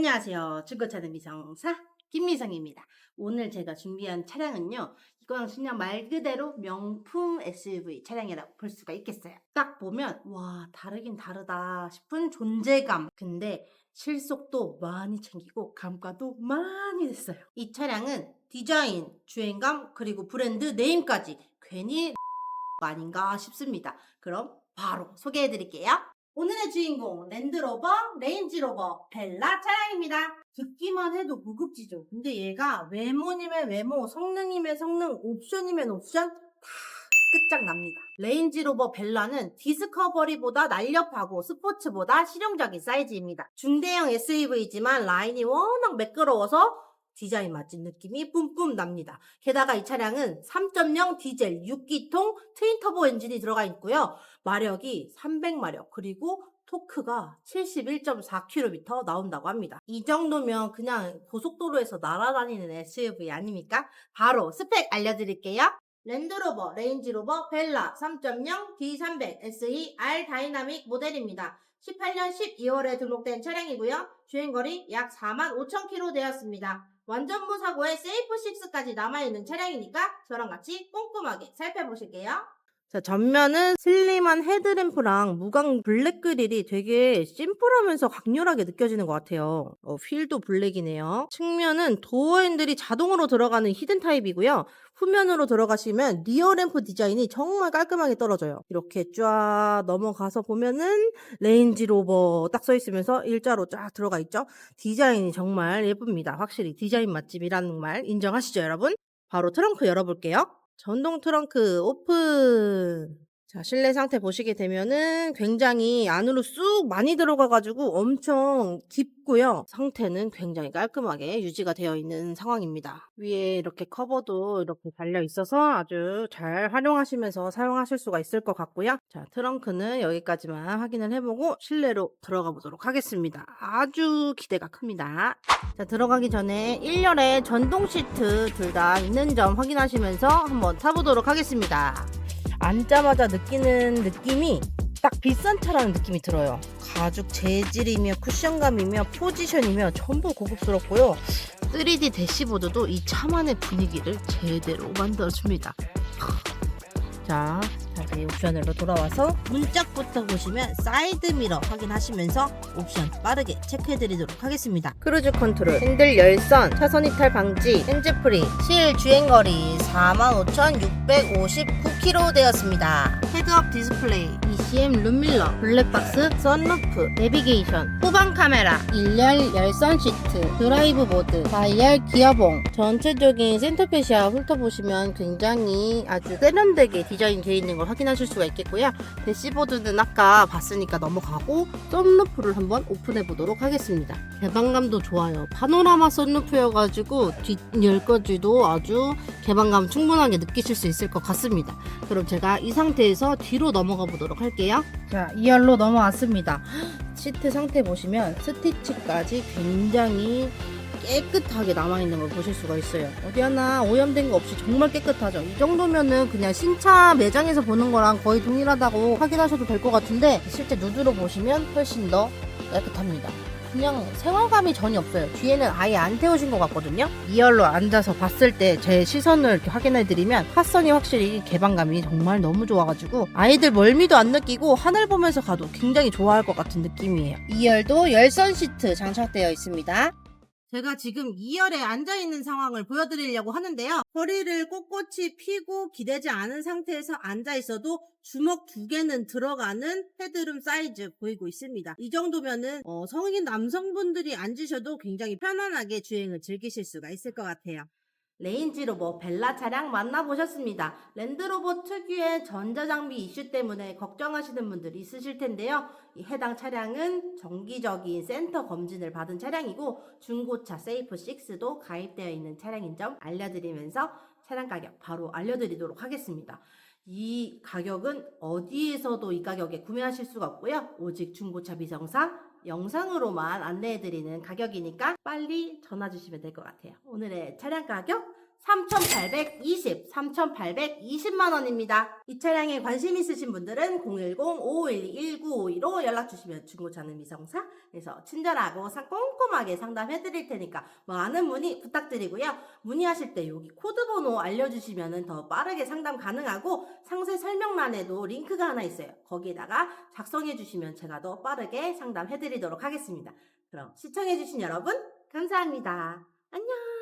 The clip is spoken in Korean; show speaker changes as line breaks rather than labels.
안녕하세요. 중고차는 미성사 김미성입니다. 오늘 제가 준비한 차량은요. 이거랑 그냥 말 그대로 명품 SUV 차량이라고 볼 수가 있겠어요. 딱 보면 와 다르긴 다르다 싶은 존재감. 근데 실속도 많이 챙기고 감가도 많이 됐어요. 이 차량은 디자인, 주행감 그리고 브랜드 네임까지 괜히 아닌가 싶습니다. 그럼 바로 소개해 드릴게요. 오늘의 주인공 랜드로버 레인지로버 벨라 차량입니다. 듣기만 해도 고급지죠. 근데 얘가 외모님의 외모, 성능이면 성능, 옵션이면 옵션 다 끝장납니다. 레인지로버 벨라는 디스커버리보다 날렵하고 스포츠보다 실용적인 사이즈입니다. 중대형 SUV지만 라인이 워낙 매끄러워서 디자인 맛진 느낌이 뿜뿜 납니다. 게다가 이 차량은 3.0 디젤 6기통 트윈 터보 엔진이 들어가 있고요. 마력이 300마력 그리고 토크가 71.4km 나온다고 합니다. 이 정도면 그냥 고속도로에서 날아다니는 SUV 아닙니까? 바로 스펙 알려드릴게요. 랜드로버 레인지로버 벨라 3.0 D300 SE R 다이나믹 모델입니다. 18년 12월에 등록된 차량이고요. 주행거리 약 4만 5천 킬로 되었습니다. 완전 무 사고에 세이프6까지 남아있는 차량이니까 저랑 같이 꼼꼼하게 살펴보실게요. 자, 전면은 슬림한 헤드램프랑 무광 블랙 그릴이 되게 심플하면서 강렬하게 느껴지는 것 같아요. 어, 휠도 블랙이네요. 측면은 도어 핸들이 자동으로 들어가는 히든 타입이고요. 후면으로 들어가시면 리어 램프 디자인이 정말 깔끔하게 떨어져요. 이렇게 쫙 넘어가서 보면은 레인지 로버 딱 써 있으면서 일자로 쫙 들어가 있죠. 디자인이 정말 예쁩니다. 확실히 디자인 맛집이라는 말 인정하시죠, 여러분? 바로 트렁크 열어볼게요. 전동 트렁크 오픈. 자, 실내 상태 보시게 되면은 굉장히 안으로 쑥 많이 들어가가지고 엄청 깊고요. 상태는 굉장히 깔끔하게 유지가 되어 있는 상황입니다. 위에 이렇게 커버도 이렇게 달려 있어서 아주 잘 활용하시면서 사용하실 수가 있을 것 같고요. 자, 트렁크는 여기까지만 확인을 해보고 실내로 들어가 보도록 하겠습니다. 아주 기대가 큽니다. 자, 들어가기 전에 1열에 전동 시트 둘 다 있는 점 확인하시면서 한번 타보도록 하겠습니다. 앉자마자 느끼는 느낌이 딱 비싼 차라는 느낌이 들어요. 가죽 재질이며 쿠션감이며 포지션이며 전부 고급스럽고요. 3D 대시보드도 이 차만의 분위기를 제대로 만들어줍니다. 자, 다시 옵션으로 돌아와서 문짝부터 보시면 사이드 미러 확인하시면서 옵션 빠르게 체크해드리도록 하겠습니다. 크루즈 컨트롤, 핸들 열선, 차선 이탈 방지, 핸즈프리, 실 주행거리 45,659km 되었습니다. 헤드업 디스플레이, ECM 룸밀러, 블랙박스, 선루프, 내비게이션, 후방 카메라, 1열 열선 시트, 드라이브 모드, 4열 기어봉, 전체적인 센터페시아 훑어보시면 굉장히 아주 세련되게 디자인 되어 있는 걸 확인하실 수가 있겠고요. 대시보드는 아까 봤으니까 넘어가고 썬루프를 한번 오픈해 보도록 하겠습니다. 개방감도 좋아요. 파노라마 썬루프여가지고 뒷열까지도 아주 개방감 충분하게 느끼실 수 있을 것 같습니다. 그럼 제가 이 상태에서 뒤로 넘어가 보도록 할게요. 자, 2열로 넘어왔습니다. 시트 상태 보시면 스티치까지 굉장히 깨끗하게 남아있는 걸 보실 수가 있어요. 어디 하나 오염된 거 없이 정말 깨끗하죠. 이 정도면은 그냥 신차 매장에서 보는 거랑 거의 동일하다고 확인하셔도 될 것 같은데 실제 누드로 보시면 훨씬 더 깨끗합니다. 그냥 생활감이 전혀 없어요. 뒤에는 아예 안 태우신 것 같거든요. 2열로 앉아서 봤을 때 제 시선을 이렇게 확인해드리면 화선이 확실히 개방감이 정말 너무 좋아가지고 아이들 멀미도 안 느끼고 하늘 보면서 가도 굉장히 좋아할 것 같은 느낌이에요. 2열도 열선 시트 장착되어 있습니다. 제가 지금 2열에 앉아 있는 상황을 보여드리려고 하는데요. 허리를 꼿꼿이 펴고 기대지 않은 상태에서 앉아 있어도 주먹 두 개는 들어가는 헤드룸 사이즈 보이고 있습니다. 이 정도면은 어, 성인 남성분들이 앉으셔도 굉장히 편안하게 주행을 즐기실 수가 있을 것 같아요. 레인지로버 벨라 차량 만나보셨습니다. 랜드로버 특유의 전자장비 이슈 때문에 걱정하시는 분들이 있으실 텐데요. 이 해당 차량은 정기적인 센터 검진을 받은 차량이고 중고차 세이프6도 가입되어 있는 차량인 점 알려드리면서 차량 가격 바로 알려드리도록 하겠습니다. 이 가격은 어디에서도 이 가격에 구매하실 수가 없고요. 오직 중고차 비정사 영상으로만 안내해드리는 가격이니까 빨리 전화 주시면 될 것 같아요. 오늘의 차량 가격 3,820, 3,820만 원입니다. 이 차량에 관심 있으신 분들은 010-5512-1952로 연락 주시면 중고차는 미성사에서 친절하고 상- 꼼꼼하게 상담해 드릴 테니까 많은 문의 부탁드리고요. 문의하실 때 여기 코드 번호 알려주시면 더 빠르게 상담 가능하고 상세 설명란에도 링크가 하나 있어요. 거기에다가 작성해 주시면 제가 더 빠르게 상담해 드리도록 하겠습니다. 그럼 시청해 주신 여러분 감사합니다. 안녕